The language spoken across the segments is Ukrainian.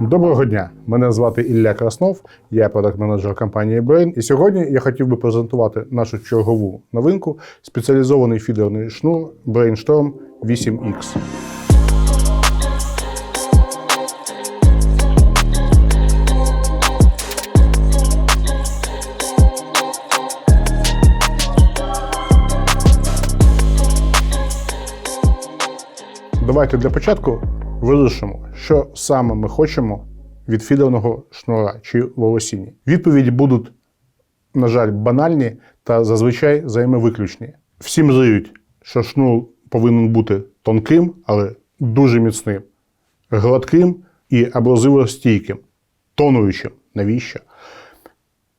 Доброго дня! Мене звати Ілля Краснов, я продакт-менеджер компанії Brain. І сьогодні я хотів би презентувати нашу чергову новинку спеціалізований фідерний шнур Brainstorm 8X. Давайте для початку вирішимо, що саме ми хочемо від фідерного шнура чи волосіння. Відповіді будуть, на жаль, банальні та зазвичай взаємовиключні. Всі мріють, що шнур повинен бути тонким, але дуже міцним, гладким і абразивостійким, тонуючим. Навіщо?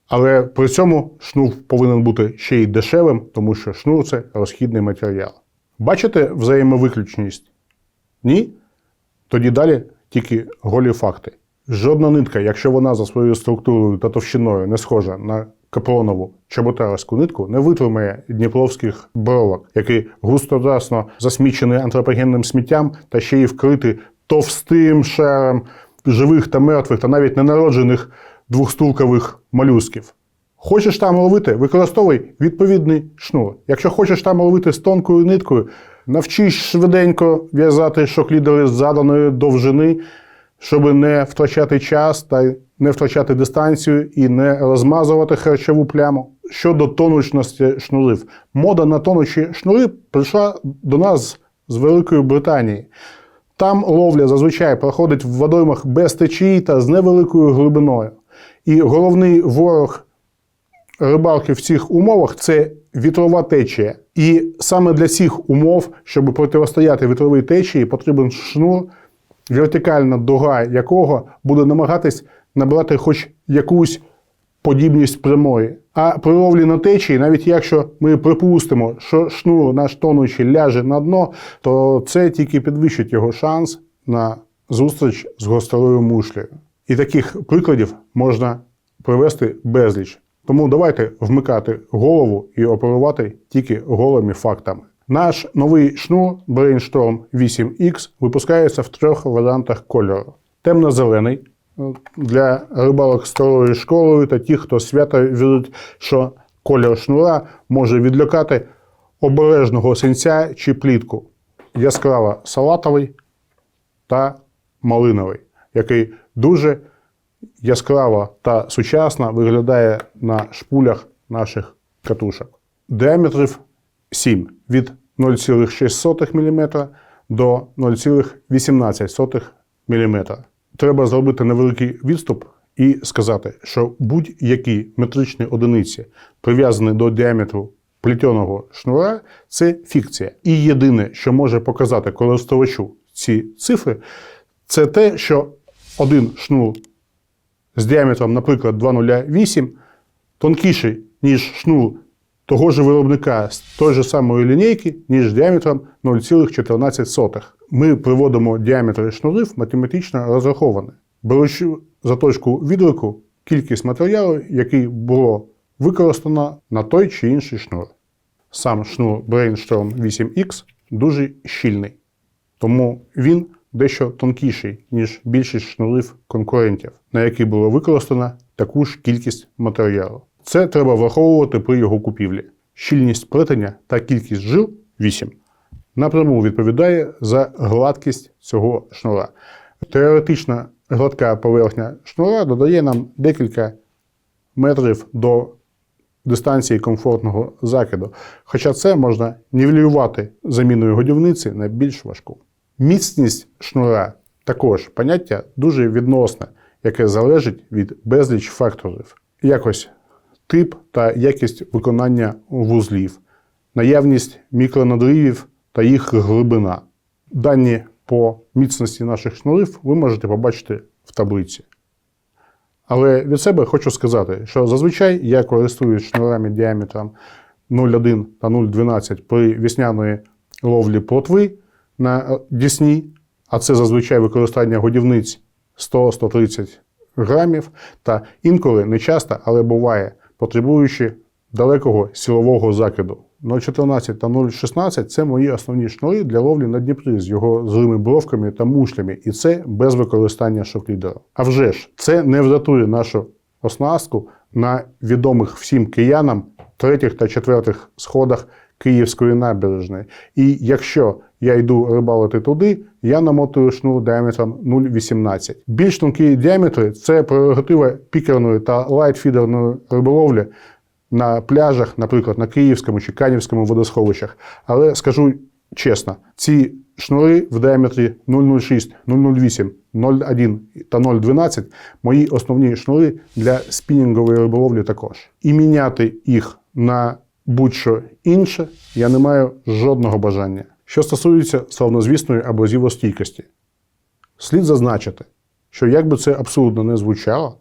Але при цьому шнур повинен бути ще й дешевим, тому що шнур це розхідний матеріал. Бачите взаємовиключність? Ні? Тоді далі тільки голі факти. Жодна нитка, якщо вона за своєю структурою та товщиною не схожа на капронову чоботарську нитку, не витримає дніпровських бровок, які густодарсно засмічені антропогенним сміттям та ще й вкриті товстим шаром живих та мертвих та навіть ненароджених двохстулкових молюсків. Хочеш там ловити, використовуй відповідний шнур. Якщо хочеш там ловити з тонкою ниткою, навчись швиденько в'язати шоклідери з заданої довжини, щоб не втрачати час та не втрачати дистанцію і не розмазувати харчову пляму. Щодо тонучності шнурів, мода на тонучі шнури прийшла до нас з Великої Британії. Там ловля зазвичай проходить в водоймах без течії та з невеликою глибиною. І головний ворог рибалки в цих умовах це вітрова течія. І саме для цих умов, щоб протистояти вітровій течії, потрібен шнур, вертикальна дуга якого буде намагатись набрати хоч якусь подібність прямої. А при ловлі на течії, навіть якщо ми припустимо, що шнур наш тонучий ляже на дно, то це тільки підвищить його шанс на зустріч з гострою мушлею. І таких прикладів можна привести безліч. Тому давайте вмикати голову і оперувати тільки голими фактами. Наш новий шнур Brainstorm 8X випускається в трьох варіантах кольору: темно-зелений е, для рибалок старою школою та тих, хто свято вірить, що кольор шнура може відлякати обережного синця чи плітку. Яскраво салатовий та малиновий, який дуже яскраво та сучасно виглядає на шпулях наших катушок. Діаметрів 7 від 0,6 мм до 0,18 мм. Треба зробити невеликий відступ і сказати, що будь-які метричні одиниці, прив'язані до діаметру плетеного шнура, це фікція. І єдине, що може показати користувачу ці цифри, це те, що один шнур з діаметром, наприклад, 2,08, тонкіший, ніж шнур того ж виробника з той же самої лінійки, ніж діаметром 0,14. Ми приводимо діаметри шнурів математично розраховані, беручи за точку відлику кількість матеріалу, який було використано на той чи інший шнур. Сам шнур Brainstorm 8X дуже щільний, тому він дещо тонкіший, ніж більшість шнурів конкурентів, на які було використано таку ж кількість матеріалу. Це треба враховувати при його купівлі. Щільність плетення та кількість жил 8 напряму відповідає за гладкість цього шнура. Теоретична гладка поверхня шнура додає нам декілька метрів до дистанції комфортного закиду, хоча це можна нівелювати заміною годівниці на більш важку. Міцність шнура також поняття дуже відносне, яке залежить від безліч факторів. Якось тип та якість виконання вузлів, наявність мікронадривів та їх глибина. Дані по міцності наших шнурів ви можете побачити в таблиці. Але від себе хочу сказати, що зазвичай я користуюсь шнурами діаметром 0,1 та 0,12 при весняної ловлі плотви на Дісні, а це зазвичай використання годівниць 100-130 грамів, та інколи не часто, але буває, потребуючи далекого силового закиду 0,14 та 0,16 це мої основні шнури для ловлі на Дніпрі з його злими бровками та мушлями, і це без використання шоклідера. А вже ж, це не врятує нашу оснастку на відомих всім киянам третіх та четвертих сходах Київської набережної. І якщо я йду рибалити туди, я намотую шнур діаметром 0,18. Більш тонкі діаметри це прерогатива пікерної та лайтфідерної риболовлі на пляжах, наприклад, на Київському чи Канівському водосховищах. Але скажу чесно, ці шнури в діаметрі 0,06, 0,08, 0,1 та 0,12 мої основні шнури для спінінгової риболовлі також. І міняти їх на будь-що інше я не маю жодного бажання. Що стосується славнозвісної абразивостійкості, слід зазначити, що як би це абсурдно не звучало,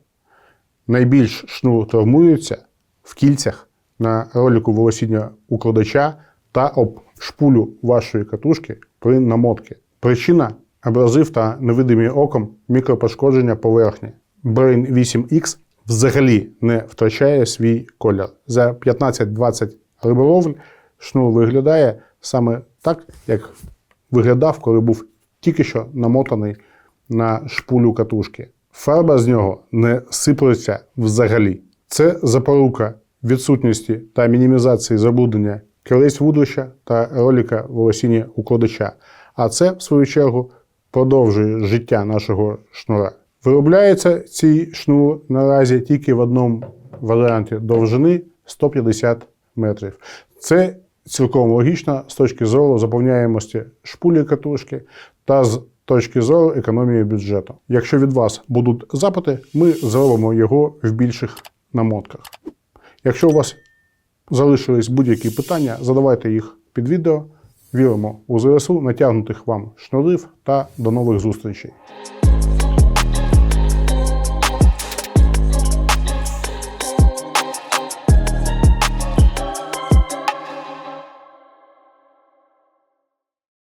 найбільш шнур травмується в кільцях на ролику волосіння укладача та об шпулю вашої катушки при намотці. Причина абразив та невидимі оком мікропошкодження поверхні. Brain 8X взагалі не втрачає свій колір. За 15-20 риболовль шнур виглядає саме так, як виглядав, коли був тільки що намотаний на шпулю катушки. Фарба з нього не сиплеться взагалі. Це запорука відсутності та мінімізації забруднення кілець вудлища та роліка волосіння укладача. А це, в свою чергу, продовжує життя нашого шнура. Виробляється цей шнур наразі тільки в одному варіанті довжини 150 метрів. Це цілком логічно з точки зору заповняємості шпулі катушки та з точки зору економії бюджету. Якщо від вас будуть запити, ми зробимо його в більших намотках. Якщо у вас залишились будь-які питання, задавайте їх під відео. Віримо у ЗСУ, натягнутих вам шнурів та до нових зустрічей.